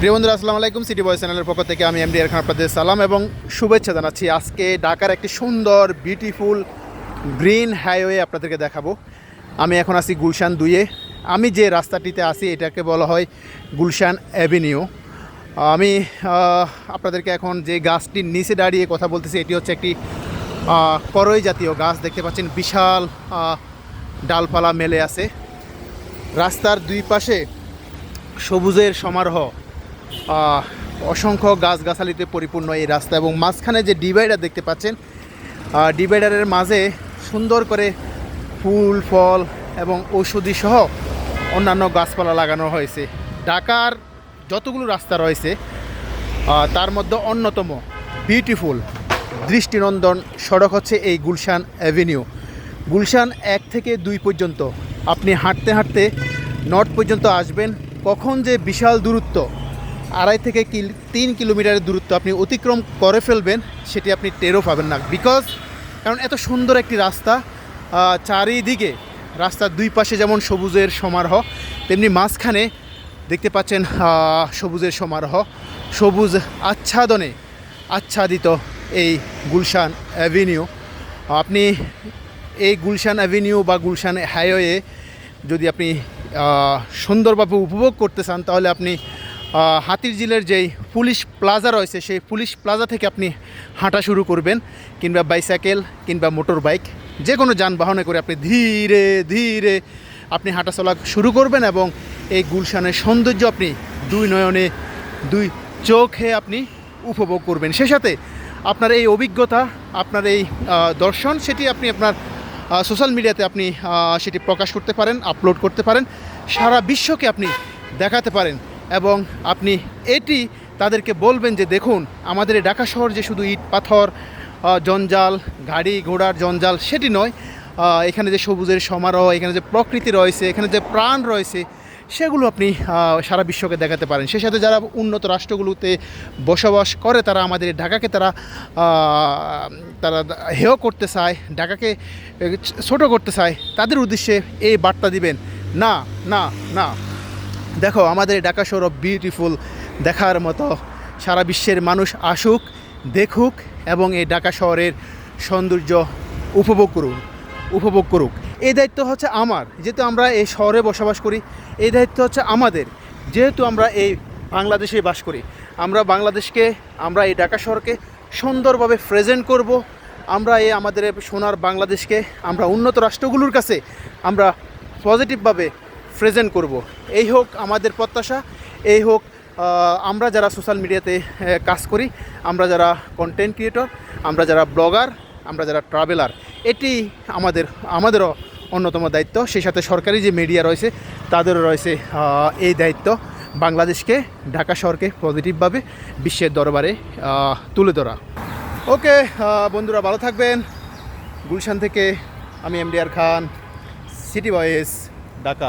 প্রিয় বন্ধুরা, আসসালামু আলাইকুম। সিটি বয় চ্যানেলের পক্ষ থেকে আমি এমডি খান আপনাদের সালাম এবং শুভেচ্ছা জানাচ্ছি। আজকে ঢাকার একটি সুন্দর বিউটিফুল গ্রিন হাইওয়ে আপনাদেরকে দেখাবো। আমি এখন আছি গুলশান দুইয়ে। আমি যে রাস্তাটিতে আসি এটাকে বলা হয় গুলশান অ্যাভিনিউ। আমি আপনাদেরকে এখন যে গাছটির নিচে দাঁড়িয়ে কথা বলতেছি, এটি হচ্ছে একটি করই জাতীয় গাছ। দেখতে পাচ্ছেন বিশাল ডালপালা মেলে আছে। রাস্তার দুই পাশে সবুজের সমারোহ অসংখ্য গাছগাছালিতে পরিপূর্ণ এই রাস্তা এবং মাঝখানে যে ডিভাইডার দেখতে পাচ্ছেন ডিভাইডারের মাঝে সুন্দর করে ফুল, ফল এবং ঔষধি সহ অন্যান্য গাছপালা লাগানো হয়েছে। ঢাকার যতগুলো রাস্তা রয়েছে তার মধ্যে অন্যতম বিউটিফুল দৃষ্টিনন্দন সড়ক হচ্ছে এই গুলশান অ্যাভিনিউ গুলশান এক থেকে দুই পর্যন্ত আপনি হাঁটতে হাঁটতে নর্থ পর্যন্ত আসবেন, কখন যে বিশাল দূরত্ব আড়াই থেকে তিন কিলোমিটারের দূরত্ব আপনি অতিক্রম করে ফেলবেন, সেটি আপনি টেরও পাবেন না। বিকজ কারণ এত সুন্দর একটি রাস্তা চারিদিকে রাস্তার দুই পাশে যেমন সবুজের সমারোহ, তেমনি মাঝখানে দেখতে পাচ্ছেন সবুজের সমারোহ। সবুজ আচ্ছাদনে আচ্ছাদিত এই গুলশান অ্যাভিনিউ। আপনি এই গুলশান অ্যাভিনিউ বা গুলশান হাইওয়ে যদি আপনি সুন্দরভাবে উপভোগ করতে চান, তাহলে আপনি হাতিরঝিলের যেই পুলিশ প্লাজা রয়েছে, সেই পুলিশ প্লাজা থেকে আপনি হাঁটা শুরু করবেন, কিংবা বাইসাইকেল কিংবা মোটর বাইক যে কোনো যানবাহনে করে আপনি ধীরে ধীরে আপনি হাঁটা চলা শুরু করবেন এবং এই গুলশানের সৌন্দর্য আপনি দুই নয়নে, দুই চোখে আপনি উপভোগ করবেন। সে সাথে আপনার এই অভিজ্ঞতা, আপনার এই দর্শন, সেটি আপনি আপনার সোশ্যাল মিডিয়াতে আপনি সেটি প্রকাশ করতে পারেন আপলোড করতে পারেন, সারা বিশ্বকে আপনি দেখাতে পারেন। এবং আপনি এটি তাদেরকে বলবেন যে দেখুন, আমাদের এই ঢাকা শহর যে শুধু ইট, পাথর জঞ্জাল, গাড়ি ঘোড়ার জঞ্জাল, সেটি নয় এখানে যে সবুজের সমারোহ, এখানে যে প্রকৃতি রয়েছে, এখানে যে প্রাণ রয়েছে, সেগুলো আপনি সারা বিশ্বকে দেখাতে পারেন। সেই সাথে যারা উন্নত রাষ্ট্রগুলোতে বসবাস করে, তারা আমাদের ঢাকাকে তারা তারা হেয় করতে চায়, ঢাকাকে ছোট করতে চায়, তাদের উদ্দেশ্যে এই বার্তা দিবেন, না না না। দেখো, আমাদের ঢাকা শহর বিউটিফুল দেখার মতো সারা বিশ্বের মানুষ আসুক, দেখুক এবং এই ঢাকা শহরের সৌন্দর্য উপভোগ করুক উপভোগ করুক। এই দায়িত্ব হচ্ছে আমার, যেহেতু আমরা এই শহরে বসবাস করি, এই দায়িত্ব হচ্ছে আমাদের। যেহেতু আমরা এই বাংলাদেশে বাস করি, আমরা বাংলাদেশকে, আমরা এই ঢাকা শহরকে সুন্দরভাবে প্রেজেন্ট করব, আমরা এই আমাদের সোনার বাংলাদেশকে, আমরা উন্নত রাষ্ট্রগুলোর কাছে আমরা পজিটিভভাবে প্রেজেন্ট করব। এই হোক আমাদের প্রত্যাশা, এই হোক আমরা যারা সোশ্যাল মিডিয়াতে কাজ করি, আমরা যারা কন্টেন্ট ক্রিয়েটর আমরা যারা ব্লগার আমরা যারা ট্রাভেলার এটি আমাদের, আমাদেরও অন্যতম দায়িত্ব। সেই সাথে সরকারি যে মিডিয়া রয়েছে, তাদেরও রয়েছে এই দায়িত্ব। বাংলাদেশকে, ঢাকা শহরকে পজিটিভভাবে বিশ্বের দরবারে তুলে ধরা। ওকে বন্ধুরা ভালো থাকবেন। গুলশান থেকে আমি MDR Khan city boys Dhaka